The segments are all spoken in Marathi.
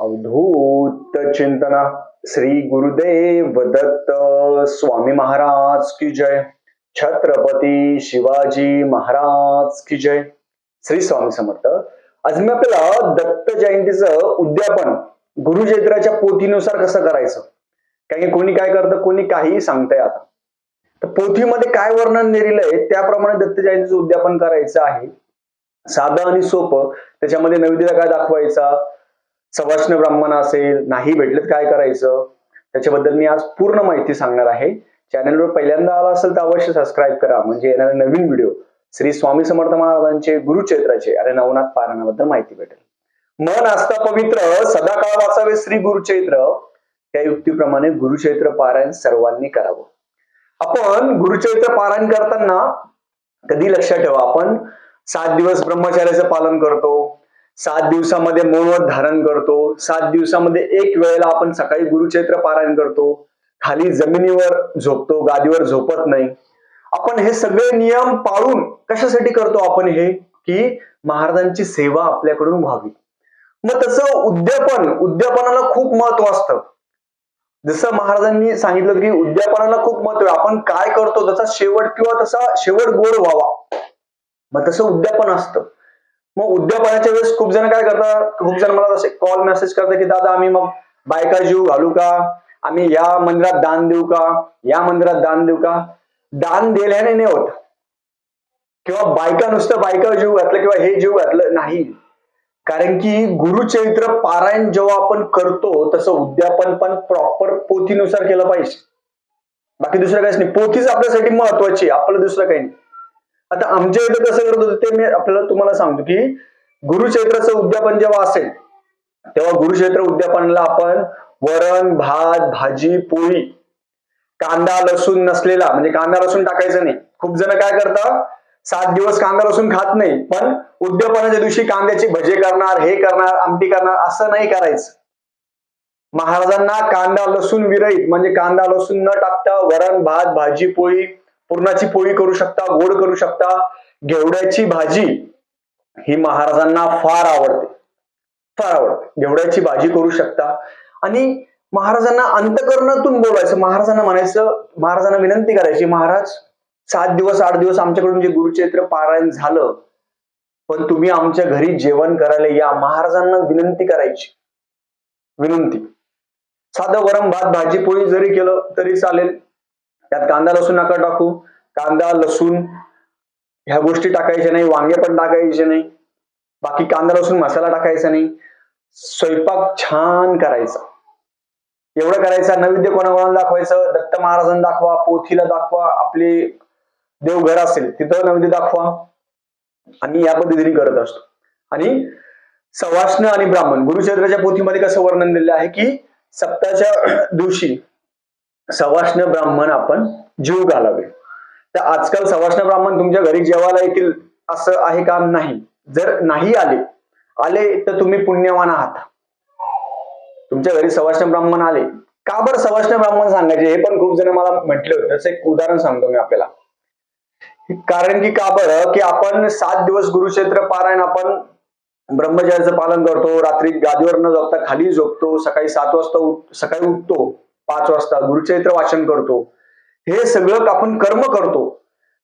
अवधूत चिंतना। श्री गुरुदेव दत्त स्वामी महाराज की जय। छत्रपती शिवाजी महाराज की जय। श्री स्वामी समर्थ। आज मी आपल्याला दत्त जयंतीचं उद्यापन गुरुचैत्राच्या पोथीनुसार कसं करायचं? कारण की कोणी काय करतं कोणी काही सांगतंय आता. तर पोथीमध्ये काय वर्णन दिलेलं त्याप्रमाणे दत्त जयंतीचं उद्यापन करायचं आहे. साधं आणि सोपं. त्याच्यामध्ये नैवेद्य काय दाखवायचा? सवाष्ण ब्राह्मण असेल नाही भेटलेत काय करायचं? त्याच्याबद्दल मी आज पूर्ण माहिती सांगणार आहे. चॅनलवर पहिल्यांदा आला असेल तर अवश्य सबस्क्राईब करा. म्हणजे येणारे नवीन व्हिडिओ श्री स्वामी समर्थ महाराजांचे गुरुचैत्राचे आणि नवनाथ पारायणाबद्दल माहिती भेटेल. मन असता पवित्र सदाकाळ वाचावे श्री गुरुचैत्र त्या युक्तीप्रमाणे गुरुचैत्र पारायण सर्वांनी करावं. आपण गुरुचरित्र पारायण करताना कधी लक्षात ठेवा आपण सात दिवस ब्रह्मचार्याचं पालन करतो सात दिवसामध्ये मौनव्रत धारण करतो. सात दिवसामध्ये एक वेळेला आपण सकाळी गुरुचैत्र पारायण करतो. खाली जमिनीवर झोपतो गादीवर झोपत नाही. आपण हे सगळे नियम पाळून कशासाठी करतो आपण हे? की महाराजांची सेवा आपल्याकडून व्हावी. मग तसं उद्यापन उद्यापनाला खूप महत्त्व असतं. जसं महाराजांनी सांगितलं की उद्यापनाला खूप महत्त्व आहे. आपण काय करतो? त्याचा शेवट किंवा तसा शेवट गोड व्हावा. मग तसं उद्यापन असतं. मग उद्यापनाच्या वेळेस खूप जण काय करतात खूप जण मला असे कॉल मेसेज करतात की दादा आम्ही मग बायका जीव घालू का? आम्ही या मंदिरात दान देऊ का? या मंदिरात दान देऊ का? दान दिल्याने नाही होत. किंवा बायका नुसतं बायका जीव घातलं किंवा हे जीव घातलं नाही. कारण की गुरुचरित्र पारायण जेव्हा आपण करतो तसं उद्यापन पण प्रॉपर पोथीनुसार केलं पाहिजे. बाकी दुसरं काहीच नाही. पोथीच आपल्यासाठी महत्वाची आहे, आपलं दुसरं काही नाही. आता आमच्या इथे कसं करत होतं ते मी आपल्याला तुम्हाला सांगतो की गुरुक्षेत्राचं उद्यापन जेव्हा असेल तेव्हा गुरुक्षेत्र उद्यापनाला आपण वरण भात भाजी पोळी कांदा लसूण नसलेला म्हणजे कांदा लसूण टाकायचं नाही. खूप जण काय करतात सात दिवस कांदा लसूण खात नाही पण उद्यापनाच्या दिवशी कांद्याची भजे करणार हे करणार आमटी करणार असं नाही करायचं. महाराजांना कांदा लसूण विरहित म्हणजे कांदा लसूण न टाकता वरण भात भाजी पोळी पुरणाची पोळी करू शकता गोड करू शकता. घेवड्याची भाजी ही महाराजांना फार आवडते. फार आवडते. घेवड्याची भाजी करू शकता. आणि महाराजांना अंतकरणातून बोलायचं महाराजांना म्हणायचं महाराजांना विनंती करायची महाराज सात दिवस आठ दिवस आमच्याकडून जे गुरुचैत्र पारायण झालं पण तुम्ही आमच्या घरी जेवण करायला या. महाराजांना विनंती करायची. विनंती. साधं वरम भात भाजी पोळी जरी केलं तरी चालेल. त्यात कांदा लसूण नका टाकू. कांदा लसूण ह्या गोष्टी टाकायच्या नाही वांगे पण टाकायचे नाही. बाकी कांदा लसूण मसाला टाकायचा नाही. स्वयंपाक छान करायचा. एवढं करायचं नैवेद्य कोणाकोणाला दाखवायचं दत्त महाराजांना दाखवा पोथीला दाखवा आपले देवघर असेल तिथं नैवेद्य दाखवा. आणि या पद्धतीने करत असतो. आणि सवाष्ण आणि ब्राह्मण गुरुचरित्राच्या पोथीमध्ये कसं वर्णन दिलेलं आहे की सप्ताच्या दिवशी सवाष्ण ब्राह्मण आपण जीव घालावे. तर आजकाल सवाष्ण ब्राह्मण तुमच्या घरी जेवायला येतील असं आहे का? नाही. जर नाही आले आले तर तुम्ही पुण्यवान आहात. तुमच्या घरी सवाष्ण ब्राह्मण आले. का बरं सवाष्ण ब्राह्मण सांगायचे? हे पण खूप जण मला म्हटले होते. त्याचं एक उदाहरण सांगतो मी आपल्याला. कारण की का बरं? की आपण सात दिवस गुरुक्षेत्र पारायण आपण ब्रह्मचर्याचं पालन करतो. रात्री गादीवर न झोपता खाली झोपतो. सकाळी सात वाजता उठ सकाळी उठतो. पाच वाजता गुरुचरित्र वाचन करतो. हे सगळं आपण कर्म करतो.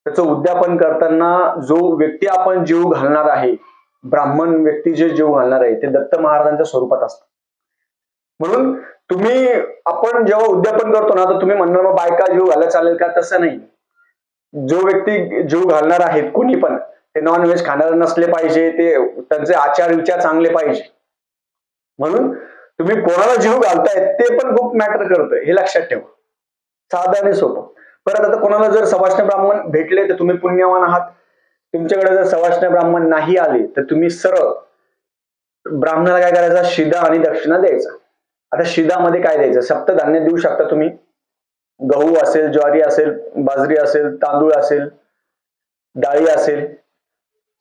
त्याचं उद्यापन करताना जो व्यक्ती आपण जीव घालणार आहे ब्राह्मण व्यक्ती जे जीव घालणार आहे ते दत्त महाराजांच्या स्वरूपात असतात म्हणून तुम्ही आपण जेव्हा उद्यापन करतो ना तर तुम्ही म्हणणार मग बायका जीव घालायला चालेल का? तसं नाही. जो व्यक्ती जीव घालणार आहेत कोणी पण ते नॉनव्हेज खाणार नसले पाहिजे ते त्यांचे आचार विचार चांगले पाहिजे. म्हणून तुम्ही कोणाला जीव घालताय ते पण खूप मॅटर करतोय हे लक्षात ठेवा. साधं आणि सोपं. परत आता कोणाला जर सवाष्ण ब्राह्मण भेटले तर तुम्ही पुण्यवान आहात. तुमच्याकडे जर सवाष्ण ब्राह्मण नाही आले तर तुम्ही सरळ ब्राह्मणाला काय करायचा? शिदा आणि दक्षिणा द्यायचा. आता शिदामध्ये काय द्यायचं? सप्तधान्य देऊ शकता तुम्ही. गहू असेल ज्वारी असेल बाजरी असेल तांदूळ असेल डाळी असेल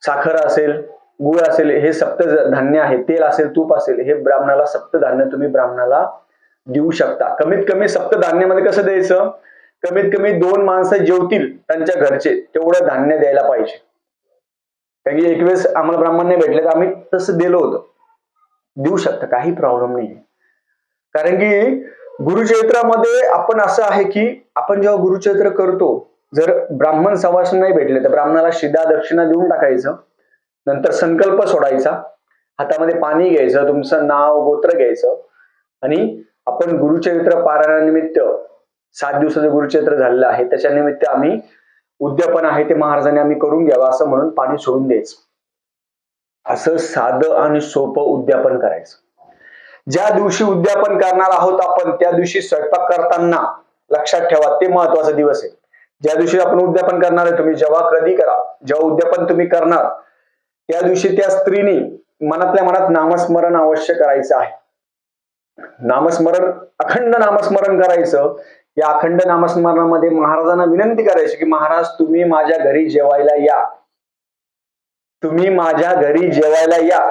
साखर असेल गुळ असेल हे सप्त धान्य आहे तेल असेल तूप असेल हे ब्राह्मणाला सप्त धान्य तुम्ही ब्राह्मणाला देऊ शकता. कमीत कमी सप्त धान्यामध्ये कसं द्यायचं? कमीत कमी दोन माणसं जेवतील त्यांच्या घरचे तेवढं धान्य द्यायला पाहिजे. कारण की एक वेळेस आम्हाला ब्राह्मण नाही भेटले तर आम्ही तसं दिलं होतं. देऊ शकता काही प्रॉब्लेम नाही कारण की गुरुचरित्रामध्ये आपण असं आहे की आपण जेव्हा गुरुचरित्र करतो जर ब्राह्मण सवासन नाही भेटले तर ब्राह्मणाला शिदा दक्षिणा देऊन टाकायचं. नंतर संकल्प सोडायचा. हातामध्ये पाणी घ्यायचं तुमचं नाव गोत्र घ्यायचं. आणि आपण गुरुचरित्र पारायणानिमित्त सात दिवसाचं गुरुचरित्र झालेलं आहे. त्याच्या निमित्त आम्ही उद्यापन आहे ते महाराजांनी आम्ही करून घ्यावं असं म्हणून पाणी सोडून द्यायचं. असं साधं आणि सोपं उद्यापन करायचं. ज्या दिवशी उद्यापन करणार आहोत आपण त्या दिवशी स्वयंपाक करताना लक्षात ठेवा ते महत्त्वाचा दिवस आहे. ज्या दिवशी आपण उद्यापन करणार आहे तुम्ही जेव्हा कधी करा जेव्हा उद्यापन तुम्ही करणार त्या दिवशी त्या स्त्रीने मनातल्या मनात नामस्मरण अवश्य करायचं आहे. नामस्मरण अखंड नामस्मरण करायचं. या अखंड नामस्मरणामध्ये महाराजांना विनंती करायची की महाराज तुम्ही माझ्या घरी जेवायला या. तुम्ही माझ्या घरी जेवायला या.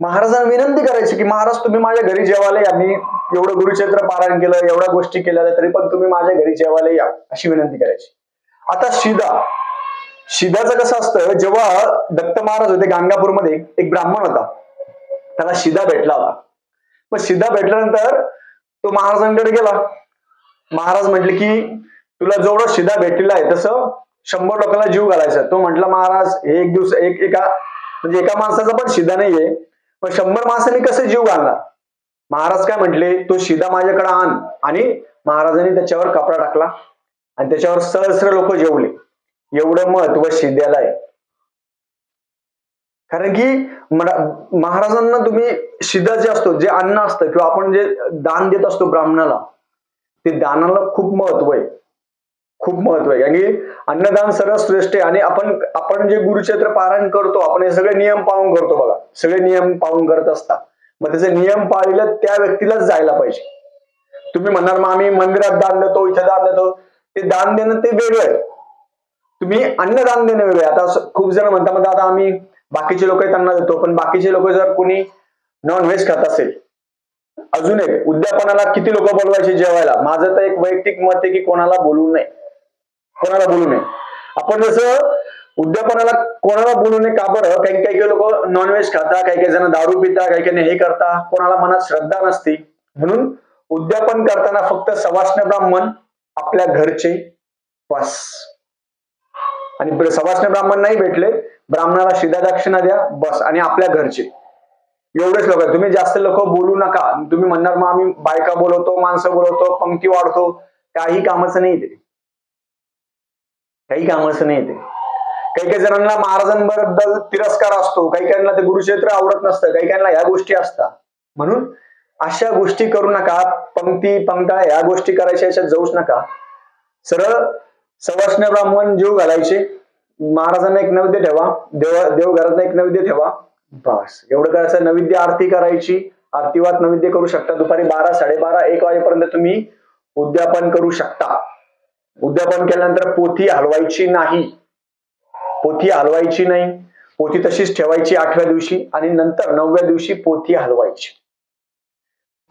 महाराजांना विनंती करायची की महाराज तुम्ही माझ्या घरी जेवायला या. मी एवढं गुरुक्षेत्र पारायण केलं एवढ्या गोष्टी केल्या तरी पण तुम्ही माझ्या घरी जेवायला या अशी विनंती करायची. आता शिदा. शिदाचं कसं असतं जेव्हा दत्त महाराज होते गाणगापूरमध्ये एक ब्राह्मण होता. त्याला शिदा भेटला होता. मग शिदा भेटल्यानंतर तो महाराजांकडे गेला. महाराज म्हटले की तुला जेवढं शिदा भेटलेला आहे तसं शंभर लोकांना जीव घालायचा तो म्हटला महाराज हे एक दिवस एक एका म्हणजे एका माणसाचा पण शिदा नाहीये. पण शंभर माणसांनी कसं जीव घालणार? महाराज काय म्हटले तो शिदा माझ्याकडे आण. आणि महाराजांनी त्याच्यावर कपडा टाकला आणि त्याच्यावर सहस्र लोक जेवले. एवढं महत्त्व शिद्याला आहे. कारण की महाराजांना तुम्ही शिदा जे असतो जे अन्न असतं किंवा आपण जे दान देत असतो ब्राह्मणाला ते दानाला खूप महत्त्व आहे. खूप महत्त्व आहे. कारण की अन्नदान सर्वात श्रेष्ठ आहे. आणि आपण आपण जे गुरुक्षेत्र पारायण करतो आपण हे सगळे नियम पाळून करतो बघा. सगळे नियम पाळून करत असता. मग त्याचे नियम पाळलेलं त्या व्यक्तीलाच जायला पाहिजे. तुम्ही म्हणणार मग आम्ही मंदिरात दान देतो इथे दान देतो. ते दान देणं ते वेगळं आहे. तुम्ही अन्नदान देणं वेगळे आता खूप जण म्हणतात म्हणता आता आम्ही बाकीचे लोक त्यांना देतो पण बाकीचे लोक जर कोणी नॉनव्हेज खात असेल अजून एक उद्यापनाला किती लोक बोलवायचे जेवायला? माझं तर एक वैयक्तिक मत आहे की कोणाला बोलू नये. कोणाला बोलू नये. आपण जसं उद्यापनाला कोणाला बोलू नये का बरं? काही काही काही लोक नॉनव्हेज खाता काही काही जण दारू पिता काही काही हे करता. कोणाला मनात श्रद्धा नसती. म्हणून उद्यापन करताना फक्त सवाष्ण ब्राह्मण आपल्या घरचे. बस. आणि ब- सवाष्ण ब्राह्मण नाही भेटले ब्राह्मणाला शिदा दक्षिणा द्या बस. आणि आपल्या घरचे. एवढेच लोक तुम्ही जास्त लोक बोलू नका. तुम्ही म्हणणार मग आम्ही बायका बोलवतो माणसं बोलवतो पंक्ती वाढतो. काही कामाचं नाही ते. काही कामाचं नाही ते. काही काही जणांना महाराजांबद्दल तिरस्कार असतो. काही काहींना ते गुरुक्षेत्र आवडत नसतं. काही काहींना ह्या गोष्टी असतात. म्हणून अशा गोष्टी करू नका. पंक्ती पंक्ता ह्या गोष्टी करायच्या याच्यात जाऊच नका. सरळ सवाष्ण ब्राह्मण जीव घालायचे. महाराजांना एक नैवेद्य ठेवा. देव देवघरात एक नैवेद्य ठेवा. बस. एवढं करायचं. नैवेद्य आरती करायची. आरतीवात नैवेद्य करू शकता. दुपारी बारा साडेबारा एक वाजेपर्यंत तुम्ही उद्यापन करू शकता. उद्यापन केल्यानंतर पोथी हलवायची नाही. पोथी हलवायची नाही. पोथी तशीच ठेवायची आठव्या दिवशी आणि नंतर नवव्या दिवशी पोथी हलवायची.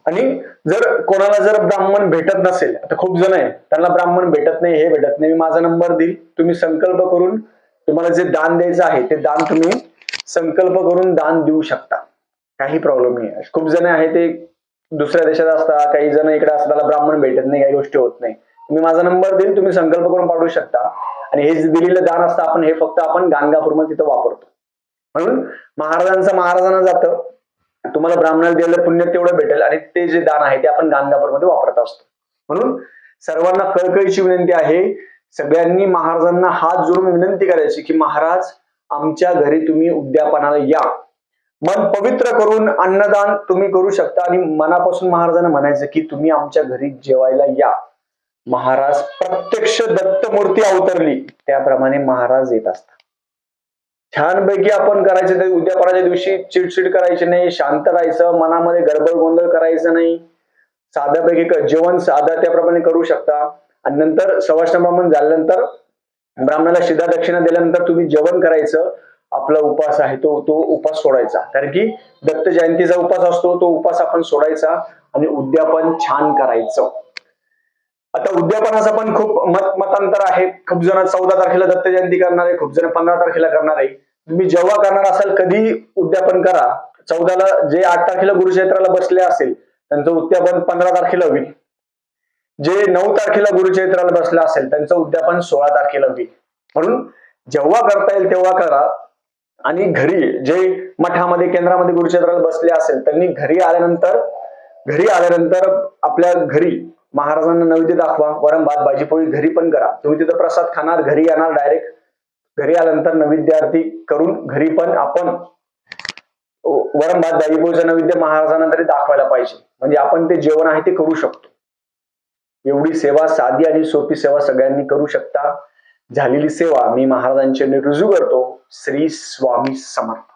आणि जर कोणाला जर ब्राह्मण भेटत नसेल आता खूप जण आहे त्यांना ब्राह्मण भेटत नाही हे भेटत नाही मी माझा नंबर देईल तुम्ही संकल्प करून तुम्हाला जे दान द्यायचं आहे ते दान तुम्ही संकल्प करून दान देऊ शकता. काही प्रॉब्लेम नाही खूप जण आहे ते दुसऱ्या देशात असतात काही जण इकडे असतात ब्राह्मण भेटत नाही काही गोष्टी होत नाही. तुम्ही माझा नंबर देईल तुम्ही संकल्प करून पाठवू शकता. आणि हे जे दिलेलं दान असतं आपण हे फक्त आपण गाणगापूरमध्ये तिथं वापरतो. म्हणून महाराजांचं महाराजांना जातं. तुम्हाला ब्राह्मणाला दिलेलं पुण्य तेवढं भेटेल आणि ते जे दान आहे ते आपण गांधापूरमध्ये वापरत असतो. म्हणून सर्वांना कळकळीची विनंती आहे. सगळ्यांनी महाराजांना हात जोडून विनंती करायची की महाराज आमच्या घरी तुम्ही उद्यापनाला या. मन पवित्र करून अन्नदान तुम्ही करू शकता आणि मनापासून महाराजांना म्हणायचं की तुम्ही आमच्या घरी जेवायला या. महाराज प्रत्यक्ष दत्तमूर्ती अवतरली. त्याप्रमाणे महाराज येत असतात. छानपैकी आपण करायचं ते उद्यापनाच्या दिवशी चिडचिड करायची नाही शांत राहायचं मनामध्ये गडबड गोंधळ करायचं नाही. साध्यापैकी जेवण साधा त्याप्रमाणे करू शकता. आणि नंतर सवाष्ण ब्राह्मण झाल्यानंतर ब्राह्मणाला शिधा दक्षिणा दिल्यानंतर तुम्ही जेवण करायचं. आपला उपास आहे तो तो उपास सोडायचा. कारण की दत्त जयंतीचा उपास असतो तो उपास आपण सोडायचा आणि उद्यापन छान करायचं. आता उद्यापनाचं पण खूप मत मतांतर आहे. खूप जण चौदा तारखेला दत्त जयंती करणार आहे खूप जण पंधरा तारखेला करणार आहे. तुम्ही जेव्हा करणार असाल कधी उद्यापन करा. चौदाला जे आठ तारखेला गुरुक्षेत्राला बसले असेल त्यांचं उद्यापन पंधरा तारखेला होईल. जे नऊ तारखेला गुरुक्षेत्राला बसलं असेल त्यांचं उद्यापन सोळा तारखेला होईल. म्हणून जेव्हा करता येईल तेव्हा करा. आणि घरी जे मठामध्ये केंद्रामध्ये गुरुक्षेत्राला बसले असेल त्यांनी घरी आल्यानंतर घरी आल्यानंतर आपल्या घरी महाराजांना नैवेद्य दाखवा वरण भात भाजी पोळी घरी पण करा. तुम्ही तिथं प्रसाद खाणार घरी येणार डायरेक्ट घरी आल्यानंतर नैवेद्य आरती करून घरी पण आपण वरण भात भाजी नैवेद्य महाराजांना तरी दाखवायला पाहिजे. म्हणजे आपण ते जेवण आहे ते करू शकतो. एवढी सेवा साधी आणि सोपी सेवा सगळ्यांनी करू शकता. झालेली सेवा मी महाराजांची रुजू करतो. श्री स्वामी समर्थ.